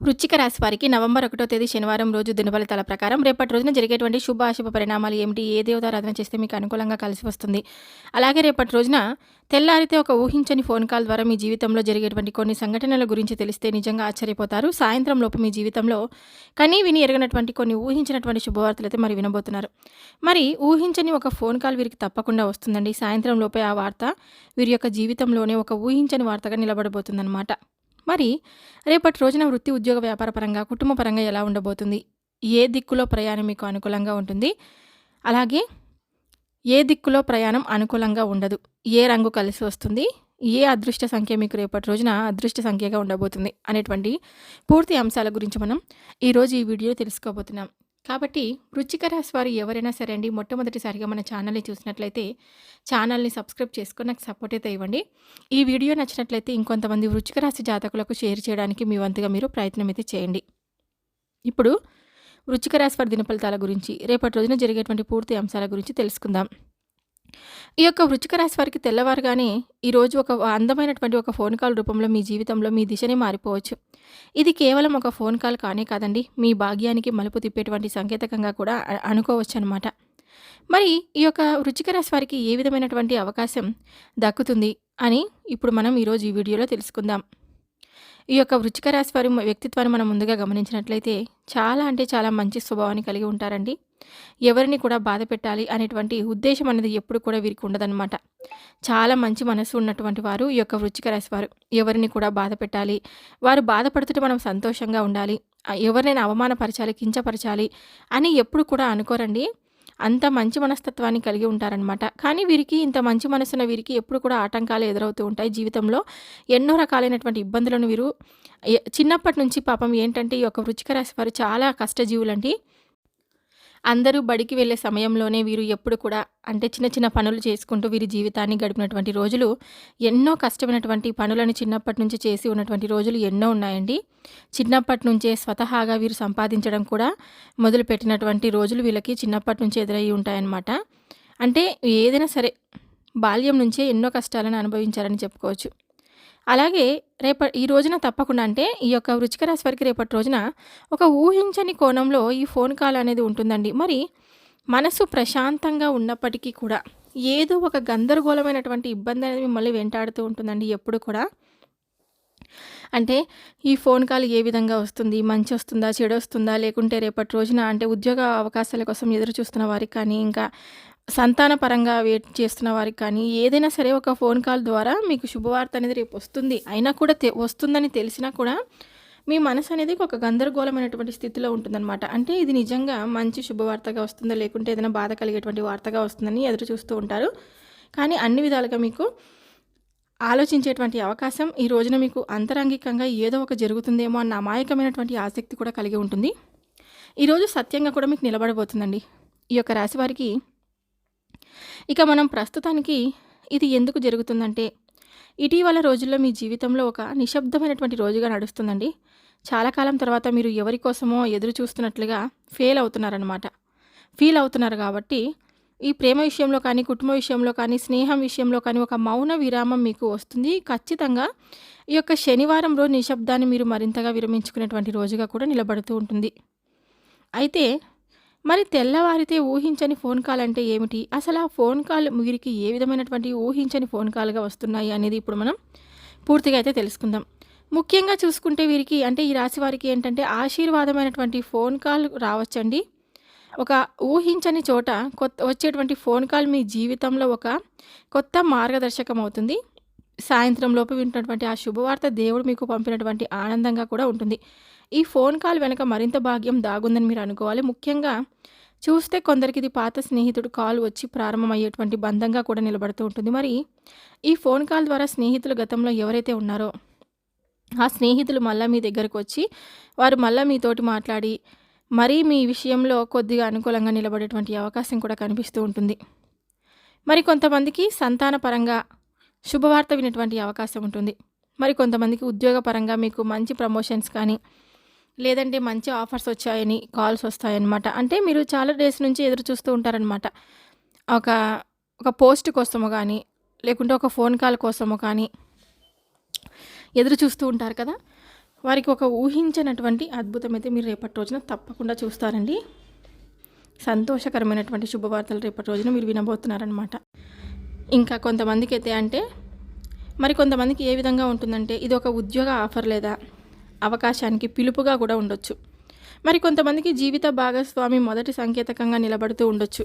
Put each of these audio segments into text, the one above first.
వృచ్చిక రాశి వారికి నవంబర్ ఒకటో తేదీ శనివారం రోజు దినఫలితాల ప్రకారం రేపటి రోజున జరిగేటువంటి శుభ అశుభ పరిణామాలు ఏమిటి? ఏ దేవతారాధన చేస్తే మీకు అనుకూలంగా కలిసి వస్తుంది? అలాగే రేపటి రోజున తెల్లారితే ఒక ఊహించని ఫోన్ కాల్ ద్వారా మీ జీవితంలో జరిగేటువంటి కొన్ని సంఘటనల గురించి తెలిస్తే నిజంగా ఆశ్చర్యపోతారు. సాయంత్రం లోపు మీ జీవితంలో కనీ విని ఎరగనటువంటి కొన్ని ఊహించినటువంటి శుభవార్తలు అయితే మరి వినబోతున్నారు. మరి ఊహించని ఒక ఫోన్ కాల్ వీరికి తప్పకుండా వస్తుందండి. సాయంత్రం లోపే ఆ వార్త వీరి యొక్క జీవితంలోనే ఒక ఊహించని వార్తగా నిలబడబోతుందన్నమాట. మరి రేపటి రోజున వృత్తి ఉద్యోగ వ్యాపార పరంగా కుటుంబ పరంగా ఎలా ఉండబోతుంది? ఏ దిక్కులో ప్రయాణం మీకు అనుకూలంగా ఉంటుంది? అలాగే ఏ దిక్కులో ప్రయాణం అనుకూలంగా ఉండదు? ఏ రంగు కలిసి వస్తుంది? ఏ అదృష్ట సంఖ్య మీకు రేపటి రోజున అదృష్ట సంఖ్యగా ఉండబోతుంది? అనేటువంటి పూర్తి అంశాల గురించి మనం ఈరోజు ఈ వీడియో తెలుసుకోబోతున్నాం. కాబట్టి వృచ్చిక రాశి వారు ఎవరైనా సరే అండి మొట్టమొదటిసారిగా మన ఛానల్ని చూసినట్లయితే ఛానల్ని సబ్స్క్రైబ్ చేసుకొని నాకు సపోర్ట్ అయితే ఇవ్వండి. ఈ వీడియో నచ్చినట్లయితే ఇంకొంతమంది వృచ్చిక రాశి జాతకులకు షేర్ చేయడానికి మీ వంతుగా మీరు ప్రయత్నం అయితే చేయండి. ఇప్పుడు వృచ్చిక రాశి వారి దినఫలితాల గురించి రేపటి రోజున జరిగేటువంటి పూర్తి అంశాల గురించి తెలుసుకుందాం. ఈ యొక్క వృచ్చిక రాశి వారికి తెల్లవారుగానే ఈరోజు ఒక అందమైనటువంటి ఒక ఫోన్ కాల్ రూపంలో మీ జీవితంలో మీ దిశనే మారిపోవచ్చు. ఇది కేవలం ఒక ఫోన్ కాల్ కానే కాదండి మీ భాగ్యానికి మలుపు తిప్పేటువంటి సంకేతకంగా కూడా అనుకోవచ్చు అనమాట మరి ఈ యొక్క వృచ్చిక రాశి వారికి ఏ విధమైనటువంటి అవకాశం దక్కుతుంది అని ఇప్పుడు మనం ఈరోజు ఈ వీడియోలో తెలుసుకుందాం. ఈ యొక్క వృచ్చిక రాశి వారి వ్యక్తిత్వాన్ని మనం ముందుగా గమనించినట్లయితే చాలా అంటే చాలా మంచి స్వభావాన్ని కలిగి ఉంటారండి. ఎవరిని కూడా బాధ పెట్టాలి అనేటువంటి ఉద్దేశం అనేది ఎప్పుడు కూడా వీరికి ఉండదన్నమాట. చాలా మంచి మనసు ఉన్నటువంటి వారు ఈ యొక్క వృచ్చిక రాశి వారు. ఎవరిని కూడా బాధ పెట్టాలి. వారు బాధపడుతుంటే మనం సంతోషంగా ఉండాలి. ఎవరినైనా అవమానపరచాలి కించపరచాలి అని ఎప్పుడు కూడా అనుకోరండి. అంత మంచి మనస్తత్వాన్ని కలిగి ఉంటారనమాట కానీ వీరికి ఇంత మంచి మనసున్న వీరికి ఎప్పుడు కూడా ఆటంకాలు ఎదురవుతూ ఉంటాయి జీవితంలో. ఎన్నో రకాలైనటువంటి ఇబ్బందులను వీరు చిన్నప్పటి నుంచి పాపం ఏంటంటే ఈ యొక్క వృచ్చిక రాశి వారు చాలా కష్టజీవులండి. అందరూ బడికి వెళ్ళే సమయంలోనే వీరు ఎప్పుడు కూడా అంటే చిన్న చిన్న పనులు చేసుకుంటూ వీరి జీవితాన్ని గడిపినటువంటి రోజులు ఎన్నో కష్టమైనటువంటి పనులను చిన్నప్పటి నుంచి చేసి ఉన్నటువంటి రోజులు ఎన్నో ఉన్నాయండి. చిన్నప్పటి నుంచే స్వతహాగా వీరు సంపాదించడం కూడా మొదలుపెట్టినటువంటి రోజులు వీళ్ళకి చిన్నప్పటి నుంచి ఎదురయ్యి ఉంటాయన్నమాట. అంటే ఏదైనా సరే బాల్యం నుంచే ఎన్నో కష్టాలను అనుభవించారని చెప్పుకోవచ్చు. అలాగే రేప ఈ రోజున తప్పకుండా అంటే ఈ యొక్క వృచ్చిక రాశి వారికి రేపటి రోజున ఒక ఊహించని కోణంలో ఈ ఫోన్ కాల్ అనేది ఉంటుందండి. మరి మనసు ప్రశాంతంగా ఉన్నప్పటికీ కూడా ఏదో ఒక గందరగోళమైనటువంటి ఇబ్బంది అనేది మిమ్మల్ని వెంటాడుతూ ఉంటుందండి ఎప్పుడు కూడా. అంటే ఈ ఫోన్ కాల్ ఏ విధంగా వస్తుంది? మంచి వస్తుందా? చెడు వస్తుందా? లేకుంటే రేపటి రోజున అంటే ఉద్యోగ అవకాశాల కోసం ఎదురు చూస్తున్న వారికి కానీ ఇంకా సంతాన పరంగా వెయిట్ చేస్తున్న వారికి కానీ ఏదైనా సరే ఒక ఫోన్ కాల్ ద్వారా మీకు శుభవార్త అనేది రేపు వస్తుంది. అయినా కూడా తె వస్తుందని తెలిసినా కూడా మీ మనసు అనేది ఒక గందరగోళమైనటువంటి స్థితిలో ఉంటుందన్నమాట. అంటే ఇది నిజంగా మంచి శుభవార్తగా వస్తుందా లేకుంటే ఏదైనా బాధ కలిగేటువంటి వార్తగా వస్తుందని ఎదురు చూస్తూ ఉంటారు. కానీ అన్ని విధాలుగా మీకు ఆలోచించేటువంటి అవకాశం ఈ రోజున మీకు అంతరంగికంగా ఏదో ఒక జరుగుతుందేమో అన్న అమాయకమైనటువంటి ఆసక్తి కూడా కలిగి ఉంటుంది. ఈరోజు సత్యంగా కూడా మీకు నిలబడబోతుందండి. ఈ యొక్క రాశి వారికి ఇక మనం ప్రస్తుతానికి ఇది ఎందుకు జరుగుతుందంటే ఇటీవల రోజుల్లో మీ జీవితంలో ఒక నిశ్శబ్దమైనటువంటి రోజుగా నడుస్తుందండి. చాలా కాలం తర్వాత మీరు ఎవరి కోసమో ఎదురు చూస్తున్నట్లుగా ఫెయిల్ అవుతున్నారనమాట ఫీల్ అవుతున్నారు కాబట్టి ఈ ప్రేమ విషయంలో కానీ కుటుంబ విషయంలో కానీ స్నేహం విషయంలో కానీ ఒక మౌన విరామం మీకు వస్తుంది. ఖచ్చితంగా ఈ యొక్క శనివారం రోజు నిశ్శబ్దాన్ని మీరు మరింతగా విరమించుకునేటువంటి రోజుగా కూడా నిలబడుతూ ఉంటుంది. అయితే మరి తెల్లవారితే ఊహించని ఫోన్ కాల్ అంటే ఏమిటి? అసలు ఆ ఫోన్ కాల్ వీరికి ఏ విధమైనటువంటి ఊహించని ఫోన్ కాల్గా వస్తున్నాయి అనేది ఇప్పుడు మనం పూర్తిగా అయితే తెలుసుకుందాం. ముఖ్యంగా చూసుకుంటే వీరికి అంటే ఈ రాశి వారికి ఏంటంటే ఆశీర్వాదమైనటువంటి ఫోన్ కాల్ రావచ్చండి. ఒక ఊహించని చోట కొత్త వచ్చేటువంటి ఫోన్ కాల్ మీ జీవితంలో ఒక కొత్త మార్గదర్శకం అవుతుంది. సాయంత్రం లోపు వింటున్నటువంటి ఆ శుభవార్త దేవుడు మీకు పంపినటువంటి ఆనందంగా కూడా ఉంటుంది. ఈ ఫోన్ కాల్ వెనక మరింత భాగ్యం దాగుందని మీరు అనుకోవాలి. ముఖ్యంగా చూస్తే కొందరికి ఇది పాత స్నేహితుడు కాల్ వచ్చి ప్రారంభమయ్యేటువంటి బంధంగా కూడా నిలబడుతూ ఉంటుంది. మరి ఈ ఫోన్ కాల్ ద్వారా స్నేహితులు గతంలో ఎవరైతే ఉన్నారో ఆ స్నేహితులు మళ్ళీ మీ దగ్గరకు వచ్చి వారు మళ్ళీ మీతోటి మాట్లాడి మరీ మీ విషయంలో కొద్దిగా అనుకూలంగా నిలబడేటువంటి అవకాశం కూడా కనిపిస్తూ ఉంటుంది. మరి కొంతమందికి సంతాన పరంగా శుభవార్త వినటువంటి అవకాశం ఉంటుంది. మరి కొంతమందికి ఉద్యోగపరంగా మీకు మంచి ప్రమోషన్స్ కానీ లేదంటే మంచి ఆఫర్స్ వచ్చాయని కాల్స్ వస్తాయన్నమాట. అంటే మీరు చాలా డేస్ నుంచి ఎదురు చూస్తూ ఉంటారనమాట ఒక ఒక పోస్ట్ కోసము కానీ లేకుంటే ఒక ఫోన్ కాల్ కోసము కానీ ఎదురు చూస్తూ ఉంటారు కదా. వారికి ఒక ఊహించినటువంటి అద్భుతం అయితే మీరు రేపటి రోజున తప్పకుండా చూస్తారండి. సంతోషకరమైనటువంటి శుభవార్తలు రేపటి రోజున మీరు వినబోతున్నారనమాట ఇంకా కొంతమందికి అయితే అంటే మరి కొంతమందికి ఏ విధంగా ఉంటుందంటే ఇది ఒక ఉద్యోగ ఆఫర్ లేదా? అవకాశానికి పిలుపుగా కూడా ఉండొచ్చు. మరి కొంతమందికి జీవిత భాగస్వామి మొదటి సంకేతకంగా నిలబడుతూ ఉండొచ్చు.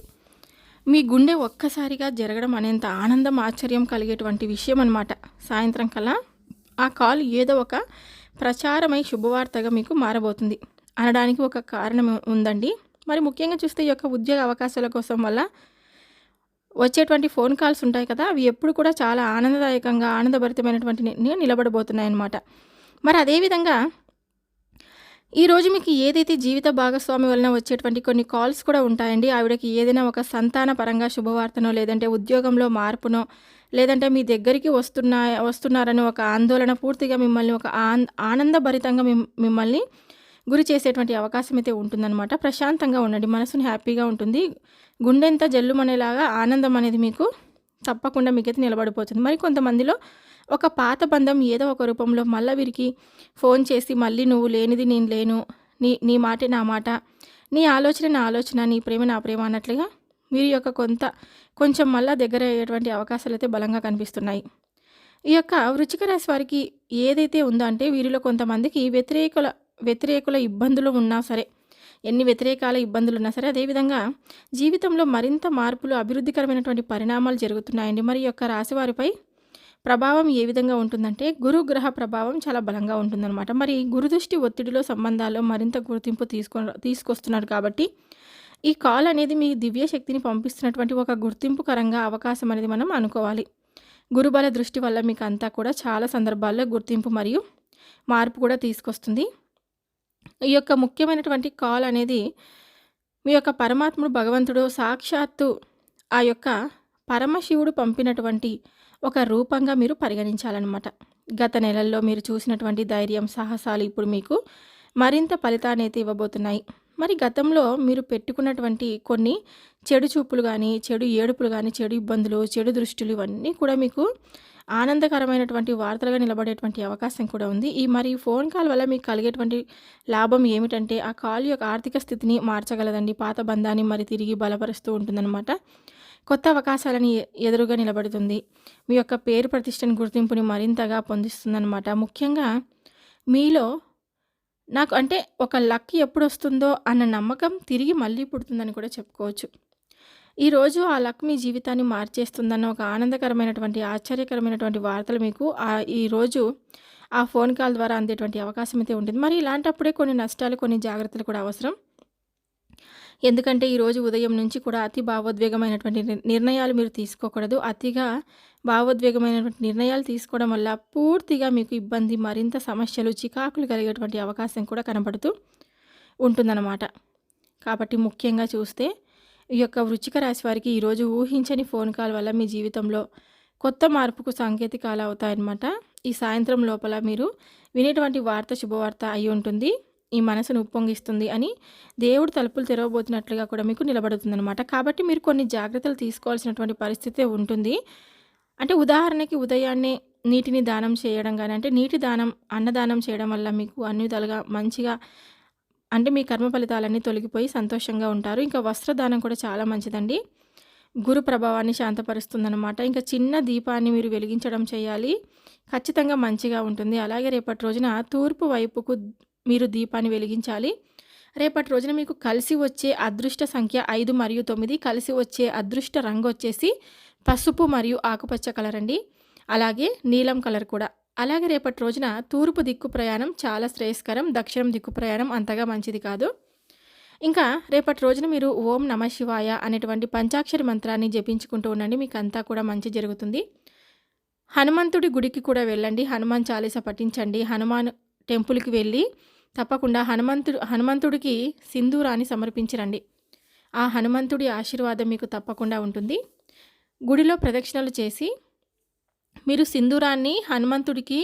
మీ గుండె ఒక్కసారిగా జరగడం అనేంత ఆనందం ఆశ్చర్యం కలిగేటువంటి విషయం అనమాట సాయంత్రం కల్లా ఆ కాల్ ఏదో ఒక ప్రచారమై శుభవార్తగా మీకు మారబోతుంది. అనడానికి ఒక కారణం ఉందండి. మరి ముఖ్యంగా చూస్తే ఈ యొక్క ఉద్యోగ అవకాశాల కోసం వల్ల వచ్చేటువంటి ఫోన్ కాల్స్ ఉంటాయి కదా అవి ఎప్పుడు కూడా చాలా ఆనందదాయకంగా ఆనందభరితమైనటువంటి నిలబడబోతున్నాయి అన్నమాట మరి అదేవిధంగా ఈరోజు మీకు ఏదైతే జీవిత భాగస్వామి వలన వచ్చేటువంటి కొన్ని కాల్స్ కూడా ఉంటాయండి ఆవిడకి ఏదైనా ఒక సంతాన పరంగా శుభవార్తనో లేదంటే ఉద్యోగంలో మార్పునో లేదంటే మీ దగ్గరికి వస్తున్నా వస్తున్నారని ఒక ఆందోళన పూర్తిగా మిమ్మల్ని ఒక ఆనందభరితంగా మిమ్మల్ని గురి చేసేటువంటి అవకాశం అయితే ఉంటుందన్నమాట. ప్రశాంతంగా ఉండండి మనసుని హ్యాపీగా ఉంటుంది. గుండెంత జల్లుమనేలాగా ఆనందం అనేది మీకు తప్పకుండా మీకైతే నిలబడిపోతుంది. మరి కొంతమందిలో ఒక పాత బంధం ఏదో ఒక రూపంలో మళ్ళీ వీరికి ఫోన్ చేసి మళ్ళీ నువ్వు లేనిది నేను లేను. నీ నీ మాటే నా మాట. నీ ఆలోచన నా ఆలోచన నీ ప్రేమ నా ప్రేమ అన్నట్లుగా వీరి యొక్క కొంత కొంచెం మళ్ళా దగ్గర అయ్యేటువంటి అవకాశాలు అయితే బలంగా కనిపిస్తున్నాయి. ఈ యొక్క వృచ్చిక రాశి వారికి ఏదైతే ఉందో అంటే వీరిలో కొంతమందికి వ్యతిరేకుల వ్యతిరేకుల ఇబ్బందులు ఉన్నా సరే ఎన్ని వ్యతిరేకాల ఇబ్బందులు ఉన్నా సరే అదేవిధంగా జీవితంలో మరింత మార్పులు అభివృద్ధికరమైనటువంటి పరిణామాలు జరుగుతున్నాయండి. మరి యొక్క రాశివారిపై ప్రభావం ఏ విధంగా ఉంటుందంటే గురు గ్రహ ప్రభావం చాలా బలంగా ఉంటుందన్నమాట. మరి గురుదృష్టి ఒత్తిడిలో సంబంధాల్లో మరింత గుర్తింపు తీసుకో తీసుకొస్తున్నారు కాబట్టి ఈ కాల్ అనేది మీ దివ్య శక్తిని పంపిస్తున్నటువంటి ఒక గుర్తింపుకరంగా అవకాశం అనేది మనం అనుకోవాలి. గురుబల దృష్టి వల్ల మీకు అంతా కూడా చాలా సందర్భాల్లో గుర్తింపు మరియు మార్పు కూడా తీసుకొస్తుంది. ఈ యొక్క ముఖ్యమైనటువంటి కాల్ అనేది మీ యొక్క పరమాత్ముడు భగవంతుడు సాక్షాత్తు ఆ యొక్క పరమశివుడు పంపినటువంటి ఒక రూపంగా మీరు పరిగణించాలన్నమాట. గత నెలల్లో మీరు చూసినటువంటి ధైర్యం సాహసాలు ఇప్పుడు మీకు మరింత ఫలితాన్ని అయితే ఇవ్వబోతున్నాయి. మరి గతంలో మీరు పెట్టుకున్నటువంటి కొన్ని చెడు చూపులు కానీ చెడు ఏడుపులు కానీ చెడు ఇబ్బందులు చెడు దృష్టిలు ఇవన్నీ కూడా మీకు ఆనందకరమైనటువంటి వార్తలుగా నిలబడేటువంటి అవకాశం కూడా ఉంది. ఈ మరి ఫోన్ కాల్ వల్ల మీకు కలిగేటువంటి లాభం ఏమిటంటే ఆ కాల్ యొక్క ఆర్థిక స్థితిని మార్చగలదండి. పాత బంధాన్ని మరి తిరిగి బలపరుస్తూ ఉంటుందన్నమాట. కొత్త అవకాశాలని ఎదురుగా నిలబడుతుంది. మీ యొక్క పేరు ప్రతిష్టని గుర్తింపుని మరింతగా పొందిస్తుందన్నమాట. ముఖ్యంగా మీలో నాకు అంటే ఒక లక్ ఎప్పుడు వస్తుందో అన్న నమ్మకం తిరిగి మళ్ళీ పుడుతుందని కూడా చెప్పుకోవచ్చు. ఈరోజు ఆ లక్ మీ జీవితాన్ని మార్చేస్తుందన్న ఒక ఆనందకరమైనటువంటి ఆశ్చర్యకరమైనటువంటి వార్తలు మీకు ఆ ఈరోజు ఆ ఫోన్ కాల్ ద్వారా అందేటువంటి అవకాశం అయితే ఉంటుంది. మరి ఇలాంటప్పుడే కొన్ని నష్టాలు కొన్ని జాగ్రత్తలు కూడా అవసరం. ఎందుకంటే ఈరోజు ఉదయం నుంచి కూడా అతి భావోద్వేగమైనటువంటి నిర్ణయాలు మీరు తీసుకోకూడదు. అతిగా భావోద్వేగమైనటువంటి నిర్ణయాలు తీసుకోవడం వల్ల పూర్తిగా మీకు ఇబ్బంది మరింత సమస్యలు చికాకులు కలిగేటువంటి అవకాశం కూడా కనబడుతూ ఉంటుందన్నమాట. కాబట్టి ముఖ్యంగా చూస్తే ఈ యొక్క వృచ్చిక రాశి వారికి ఈరోజు ఊహించని ఫోన్ కాల్ వల్ల మీ జీవితంలో కొత్త మార్పుకు సంకేతికాలు అవుతాయన్నమాట. ఈ సాయంత్రం లోపల మీరు వినేటువంటి వార్త శుభవార్త అయి ఉంటుంది. ఈ మనసును ఉప్పొంగిస్తుంది అని దేవుడు తలుపులు తెరవబోతున్నట్లుగా కూడా మీకు నిలబడుతుందనమాట కాబట్టి మీరు కొన్ని జాగ్రత్తలు తీసుకోవాల్సినటువంటి పరిస్థితి ఉంటుంది. అంటే ఉదాహరణకి ఉదయాన్నే నీటిని దానం చేయడం కానీ అంటే నీటి దానం అన్నదానం చేయడం వల్ల మీకు అన్ని విధాలుగా మంచిగా అంటే మీ కర్మ ఫలితాలన్నీ తొలగిపోయి సంతోషంగా ఉంటారు. ఇంకా వస్త్రదానం కూడా చాలా మంచిదండి. గురు ప్రభావాన్ని శాంతపరుస్తుందన్నమాట. ఇంకా చిన్న దీపాన్ని మీరు వెలిగించడం చేయాలి. ఖచ్చితంగా మంచిగా ఉంటుంది. అలాగే రేపటి రోజున తూర్పు వైపుకు మీరు దీపాన్ని వెలిగించాలి. రేపటి రోజున మీకు కలిసి వచ్చే అదృష్ట సంఖ్య ఐదు మరియు తొమ్మిది. కలిసి వచ్చే అదృష్ట రంగు వచ్చేసి పసుపు మరియు ఆకుపచ్చ కలర్ అండి. అలాగే నీలం కలర్ కూడా. అలాగే రేపటి రోజున తూర్పు దిక్కు ప్రయాణం చాలా శ్రేయస్కరం. దక్షిణం దిక్కు ప్రయాణం అంతగా మంచిది కాదు. ఇంకా రేపటి రోజున మీరు ఓం నమ శివాయ అనేటువంటి పంచాక్షరి మంత్రాన్ని జపించుకుంటూ ఉండండి. మీకు అంతా కూడా మంచి జరుగుతుంది. హనుమంతుడి గుడికి కూడా వెళ్ళండి. హనుమాన్ చాలీస పఠించండి. హనుమాన్ టెంపుల్కి వెళ్ళి తప్పకుండా హనుమంతుడు హనుమంతుడికి సింధూరాన్ని సమర్పించరండి. ఆ హనుమంతుడి ఆశీర్వాదం మీకు తప్పకుండా ఉంటుంది. గుడిలో ప్రదక్షిణలు చేసి మీరు సింధూరాన్ని హనుమంతుడికి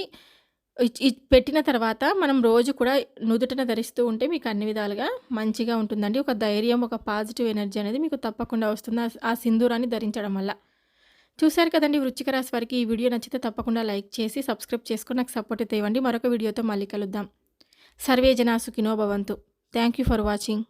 పెట్టిన తర్వాత మనం రోజు కూడా నుదుటన ధరిస్తూ ఉంటే మీకు అన్ని విధాలుగా మంచిగా ఉంటుందండి. ఒక ధైర్యం ఒక పాజిటివ్ ఎనర్జీ అనేది మీకు తప్పకుండా వస్తుంది. ఆ సింధూరాన్ని ధరించడం వల్ల. చూశారు కదండి వృచ్చిక రాశి వారికి ఈ వీడియో నచ్చితే తప్పకుండా లైక్ చేసి సబ్స్క్రైబ్ చేసుకుని నాకు సపోర్ట్ అయితే ఇవ్వండి. మరొక వీడియోతో మళ్ళీ కలుద్దాం. సర్వే జనా సుఖినో భవంతు. Thank you for watching